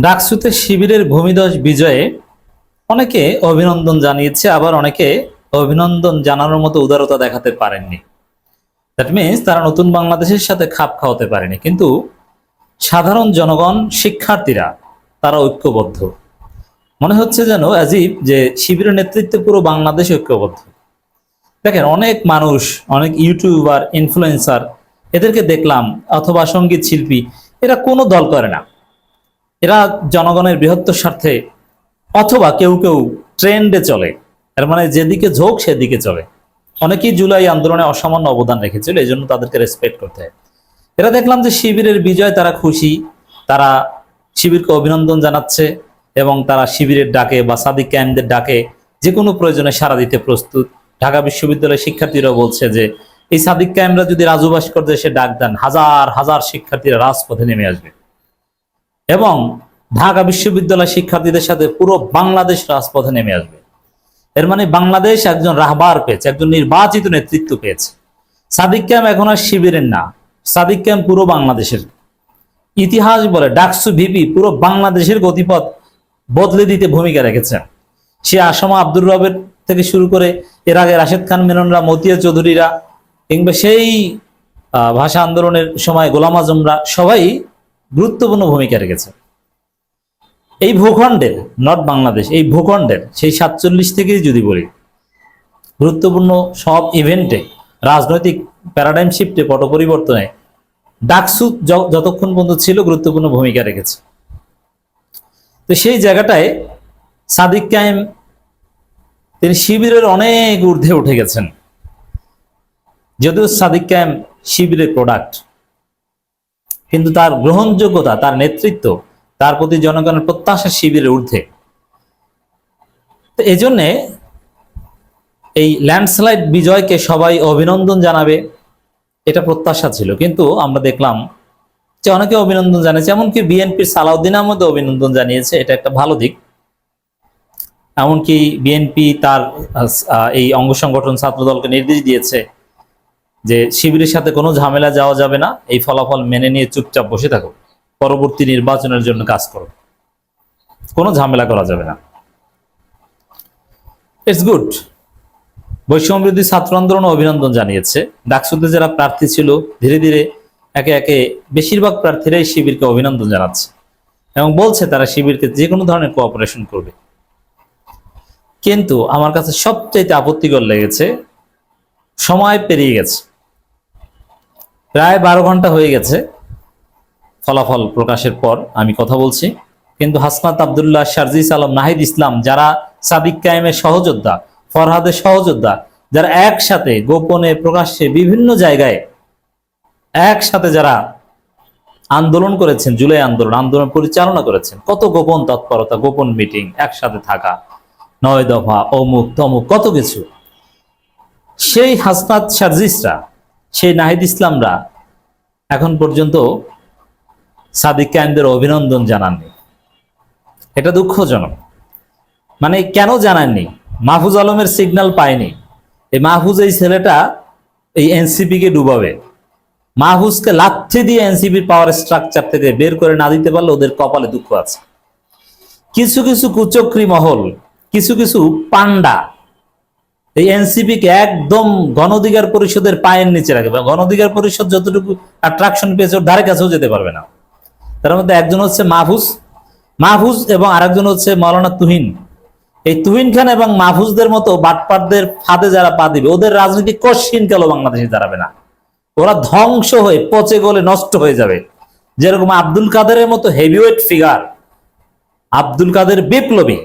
ডাকসুতে শিবিরের ভূমিদশ বিজয়ে অনেকে অভিনন্দন জানিয়েছে, আবার অনেকে অভিনন্দন জানানোর মতো উদারতা দেখাতে পারেননি। দ্যাট মিনস তারা নতুন বাংলাদেশের সাথে খাপ খাওয়াতে পারেনি। কিন্তু সাধারণ জনগণ, শিক্ষার্থীরা, তারা ঐক্যবদ্ধ। মনে হচ্ছে যেন অ্যাজিব যে শিবিরের নেতৃত্বে পুরো বাংলাদেশ ঐক্যবদ্ধ। দেখেন, অনেক মানুষ, অনেক ইউটিউবার ইনফ্লুয়েন্সার এদেরকে দেখলাম, অথবা সংগীত শিল্পী, এরা কোনো দল করে না। এরা জনগণের বৃহত্তর স্বার্থে অথবা কেউ কেউ ট্রেন্ডে চলে। এর মানে যেদিকে ঝোঁক, সেদিকে চলে। অনেকেই জুলাই আন্দোলনে অসামান্য অবদান রেখেছিল এই জন্য তাদেরকে রেসপেক্ট করতে হয়। এরা দেখলাম যে শিবিরের বিজয়, তারা খুশি। তারা শিবিরকে অভিনন্দন জানাচ্ছে এবং তারা শিবিরের ডাকে বা সাদিক ক্যাম্পদের ডাকে যে কোনো প্রয়োজনে সারা দিতে প্রস্তুত। ঢাকা বিশ্ববিদ্যালয়ের শিক্ষার্থীরা বলছে যে, এই সাদিক ক্যাম্পরা যদি রাজু ভাস্কর দেশে ডাক দেন, হাজার হাজার শিক্ষার্থীরা রাজপথে নেমে আসবে। এবং ঢাকা বিশ্ববিদ্যালয় শিক্ষার্থীদের সাথে পুরো বাংলাদেশ রাজপথে নেমে আসবে। এর মানে বাংলাদেশ একজন রাহবার পেয়েছে, একজন নির্বাচিত নেতৃত্ব পেয়েছে। সাদিক ক্যাম্প এখন আর শিবিরের না, সাদিক ক্যাম্প পুরো বাংলাদেশের। ইতিহাস বলে ডাকসু ভিপি পুরো বাংলাদেশের গতিপথ বদলে দিতে ভূমিকা রেখেছে। সে আসামা আব্দুর রবের থেকে শুরু করে এর আগে রাশেদ খান মেননরা মতিয়া চৌধুরীরা, কিংবা সেই ভাষা আন্দোলনের সময় গোলাম আজমরা সবাই গুরুত্বপূর্ণ ভূমিকা রেখেছে। এই ভূখণ্ডের নট বাংলাদেশ, এই ভূখণ্ডের সেই সাতচল্লিশ থেকেই যদি বলি, গুরুত্বপূর্ণ সব ইভেন্টে, রাজনৈতিক প্যারাডাইম শিফটে পট পরিবর্তনে ডাকসু যতক্ষণ পর্যন্ত ছিল গুরুত্বপূর্ণ ভূমিকা রেখেছে। তো সেই জায়গাটায় সাদিক কায়েম তিনি শিবিরের অনেক ঊর্ধ্বে উঠে গেছেন। যদিও সাদিক কায়েম শিবিরের প্রোডাক্ট কিন্তু তার গ্রহণযোগ্যতা, তার নেতৃত্ব, তার প্রতি জনগণের প্রত্যাশা শিবিরের ঊর্ধ্বে। তো এই জন্যে এই ল্যান্ডস্লাইড বিজয়কে সবাই অভিনন্দন জানাবে, এটা প্রত্যাশা ছিল। কিন্তু আমরা দেখলাম যে অনেকে অভিনন্দন জানিয়েছে এমনকি বিএনপির সালাউদ্দিন আহমদ অভিনন্দন জানিয়েছে, এটা একটা ভালো দিক। এমনকি বিএনপি তার এই অঙ্গ সংগঠন ছাত্রদলকে নির্দেশ দিয়েছে যে শিবিরের সাথে কোনো ঝামেলা যাওয়া যাবে না, এই ফলাফল মেনে নিয়ে চুপচাপ বসে থাকো। পরবর্তী নির্বাচনের জন্য কাজ করো। কোনো ঝামেলা করা যাবে না। ইটস গুড বৈষম্যবিরোধী ছাত্র আন্দোলন অভিনন্দন জানিয়েছে। ডাকসুতে যারা প্রার্থী ছিল, ধীরে ধীরে একে একে বেশিরভাগ প্রার্থীরাই শিবিরকে অভিনন্দন জানাচ্ছে এবং বলছে তারা শিবিরকে যে কোনো ধরনের কোঅপারেশন করবে। কিন্তু আমার কাছে সবচাইতে আপত্তিকর লেগেছে, সময় পেরিয়ে গেছে। প্রায় বারো ঘণ্টা হয়ে গেছে ফলাফল প্রকাশের পর আমি কথা বলছি। কিন্তু হাসনাত আবদুল্লাহ শারজিস আলম নাহিদ ইসলাম, যারা সাদিক কায়েমের সহযোদ্ধা, ফরহাদের সহযোদ্ধা, যারা একসাথে গোপনে প্রকাশ্যে বিভিন্ন জায়গায় একসাথে যারা আন্দোলন করেছেন, জুলাই আন্দোলন আন্দোলন পরিচালনা করেছেন, কত গোপন তৎপরতা, গোপন মিটিং, একসাথে থাকা, নয় দফা, অমুক তমুক, কত কিছু। সেই হাসনাত শারজিসরা সেই নাহিদ ইসলামরা এখন পর্যন্ত সাদিক কায়েমদের অভিনন্দন জানাননি। এটা দুঃখজনক। মানে কেন জানাননি? মাহফুজ আলমের সিগন্যাল পায়নি। এই মাহফুজ এই ছেলেটা এই এনসিপি কে ডুবাবে। মাহফুজকে লাথি দিয়ে এনসিপির পাওয়ার স্ট্রাকচার থেকে বের করে না দিতে পারলে ওদের কপালে দুঃখ আছে। কিছু কিছু কুচক্রি মহল, কিছু কিছু পান্ডা এই এনসিপি কে একদম গণধিকার পরিষদের পায়ের নিচে রাখবে গণধিকার পরিষদ যতটুকু অ্যাট্রাকশন পেয়েছে, ওর ধারে কাছেও যেতে পারবে না। তার মধ্যে একজন হচ্ছে মাহফুজ। মাহফুজ এবং আরেকজন হচ্ছে মৌলানা তুহিন। এই তুহিন খান এবং মাহফুজদের মতো বাটপাটদের ফাঁদে যারা পা দিবে, ওদের রাজনীতি কশিন কালো বাংলাদেশে দাঁড়াবে না। ওরা ধ্বংস হয়ে পচে গলে নষ্ট হয়ে যাবে। যেরকম আব্দুল কাদেরের মতো হেভিওয়েট ফিগার আব্দুল কাদের বিপ্লবী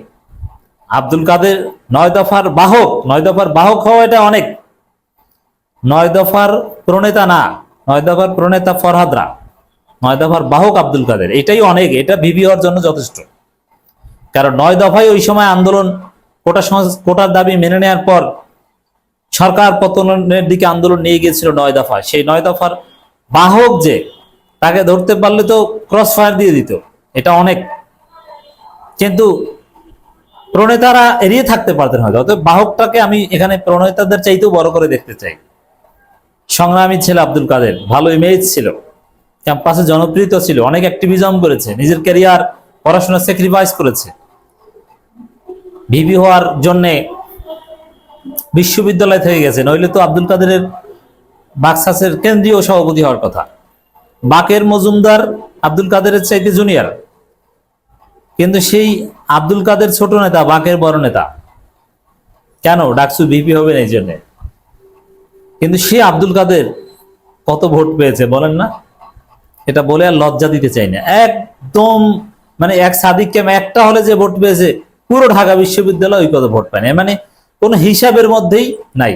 আব্দুল কাদের নয় দফার বাহক, নয় দফার বাহক হওয়া এটা অনেক। নয় দফার প্রণেতা না, নয় দফার প্রণেতা ফরহাদরা, নয় দফার বাহক আব্দুল কাদের। এটাই অনেক, এটা ভিভি হওয়ার জন্য যথেষ্ট। কারণ নয় দফায় ওই সময় আন্দোলন, কোটা কোটার দাবি মেনে নেওয়ার পর সরকার পতনের দিকে আন্দোলন নিয়ে গিয়েছিল নয় দফা সেই নয় দফার বাহক যে, তাকে ধরতে পারলে তো ক্রস ফায়ার দিয়ে দিত। এটা অনেক। কিন্তু প্রণেতারা এড়িয়ে থাকতে পারতেন হয়তো। অতএব বাহকটাকে আমি এখানে প্রণেতাদের চাইতেও বড় করে দেখতে চাই। সংগ্রামী ছিল আব্দুল কাদের। ভালো ইমেজ ছিল। ক্যাম্পাসে জনপ্রিয়তা ছিল। অনেক অ্যাক্টিভিজম করেছে। নিজের ক্যারিয়ার পড়াশোনা স্যাক্রিফাইস করেছে। ভিপি হওয়ার জন্যে বিশ্ববিদ্যালয় থেকে গেছে। নইলে তো আব্দুল কাদেরের বাক্সাসের কেন্দ্রীয় সভাপতি হওয়ার কথা। বাকের মজুমদার আব্দুল কাদেরের চাইতে জুনিয়র কিন্তু সেই আব্দুল কাদের ছোট নেতা, বাকের বড় নেতা। কেন? ডাকসু ভিপি হবে এই জন্যে। কিন্তু সে আব্দুল কাদের কত ভোট পেয়েছে বলেন না? এটা বলে আর লজ্জা দিতে চাই না। একদম মানে এক সাদিক ক্যাম একটা হলে যে ভোট পেয়েছে, পুরো ঢাকা বিশ্ববিদ্যালয় ওই কত ভোট পায়নি মানে কোনো হিসাবের মধ্যেই নাই।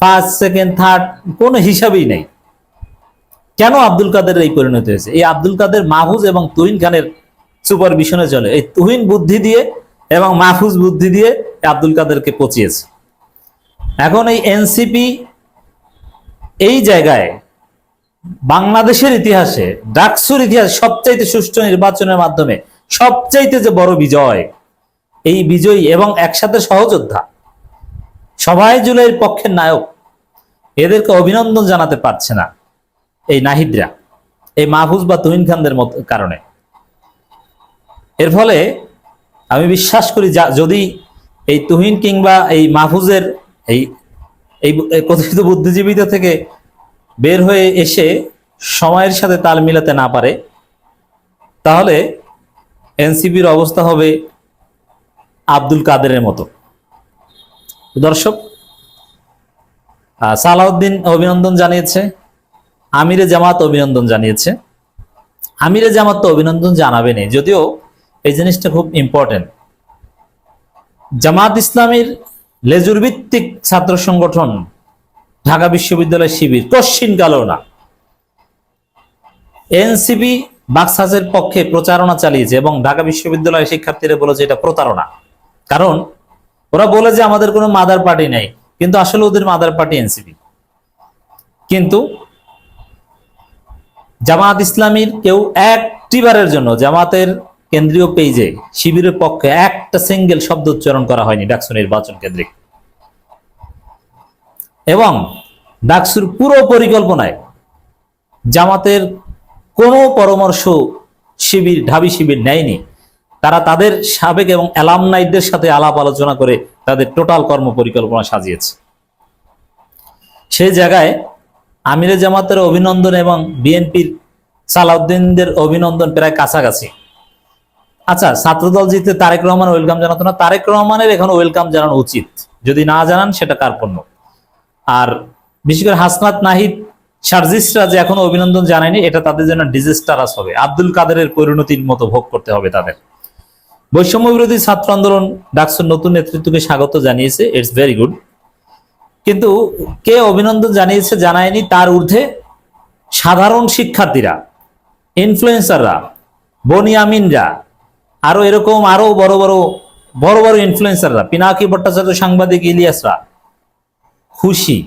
ফার্স্ট সেকেন্ড থার্ড কোনো হিসাবেই নাই। কেন আব্দুল কাদের এই পরিণতি হয়েছে? এই আব্দুল কাদের মাহফুজ এবং তুহিন খানের সুপারভিশনে চলে এই তুহিন বুদ্ধি দিয়ে এবং মাহফুজ বুদ্ধি দিয়ে আব্দুল কাদেরকে পচিয়েছে। এখন এই এনসিপি এই জায়গায় বাংলাদেশের ইতিহাসে, ডাকসুর ইতিহাস সবচাইতে সুষ্ঠু নির্বাচনের মাধ্যমে সবচাইতে যে বড় বিজয়, এই বিজয়ী এবং একসাথে সহযোদ্ধা, সবাই জুলাইয়ের পক্ষের নায়ক, এদেরকে অভিনন্দন জানাতে পারছে না এই নাহিদরা, এই মাহফুজ বা তুহিন খানদের মত কারণে। এর ফলে আমি বিশ্বাস করি যা যদি এই তুহিন কিংবা এই মাহফুজের এই এই কথিত বুদ্ধিজীবীদের থেকে বের হয়ে এসে সময়ের সাথে তাল মিলাতে না পারে, তাহলে এনসিপির অবস্থা হবে আব্দুল কাদেরের মতো। দর্শক সালাউদ্দিন অভিনন্দন জানিয়েছে, আমিরে জামাত অভিনন্দন জানিয়েছে। আমিরে জামাত তো অভিনন্দন জানাবেনি যদিও এই জিনিসটা খুব ইম্পর্টেন্ট জামাত ইসলামের লেজুর ভিত্তিক ছাত্র সংগঠন ঢাকা বিশ্ববিদ্যালয় শিবির কশ্চিন কালেও না এনসিপি বাক্সাসের পক্ষে প্রচারণা চালিয়েছে এবং ঢাকা বিশ্ববিদ্যালয়ের শিক্ষার্থীরা বলেছে এটা প্রতারণা। কারণ ওরা বলে যে আমাদের কোনো মাদার পার্টি নেই, কিন্তু আসলে ওদের মাদার পার্টি এনসিপি। কিন্তু জামাত ইসলামীর কেউ একটিবারের জন্য, জামাতের কেন্দ্রীয় পেজে শিবিরের পক্ষে একটা সিঙ্গেল শব্দ উচ্চারণ করা হয়নি ডাকসু নির্বাচন কেন্দ্রিক। এবং ডাকসুর পুরো পরিকল্পনায় জামাতের কোনো পরামর্শ শিবির, ঢাবি শিবির নেয়নি। তারা তাদের সাবেক এবং অ্যালামনাইটদের সাথে আলাপ আলোচনা করে তাদের টোটাল কর্ম পরিকল্পনা সাজিয়েছে। সেই জায়গায় আমিরে জামাতের অভিনন্দন এবং বিএনপির সালাউদ্দিনদের অভিনন্দন প্রায় কাছাকাছি। আচ্ছা ছাত্রদল জিতে তারেক রহমান ওয়েলকাম জানাতো না। তারেক রহমানের এখন ওয়েলকাম জানানো উচিত। যদি না জানান, সেটা কার্পণ্য আর বিশেষ করে হাসনাত নাহিদ সার্জিসরা যে এখনও অভিনন্দন জানায়নি, এটা তাদের জন্য ডিজাস্টারাস হবে। আব্দুল কাদেরের পরিণতির মতো ভোগ করতে হবে তাদের। বৈষম্য বিরোধী ছাত্র আন্দোলন ডাকসুর নতুন নেতৃত্বকে স্বাগত জানিয়েছে। ইটস ভেরি গুড কিন্তু কে অভিনন্দন জানিয়েছে, জানায়নি তার ঊর্ধ্বে সাধারণ শিক্ষার্থীরা ইনফ্লুয়েন্সাররা বনিয়ামিনরা আরও এরকম আরও বড় বড় বড় বড় ইনফ্লুয়েন্সাররা পিনাকি ভট্টাচার্য সাংবাদিক ইলিয়াসরা, খুশি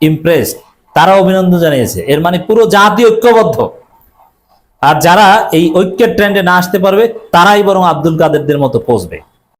ইমপ্রেস তারা অভিনন্দন জানিয়েছে। এর মানে পুরো জাতি ঐক্যবদ্ধ। আর যারা এই ঐক্যের ট্রেন্ডে না আসতে পারবে, তারাই বরং আব্দুল কাদেরদের মতো পৌঁছবে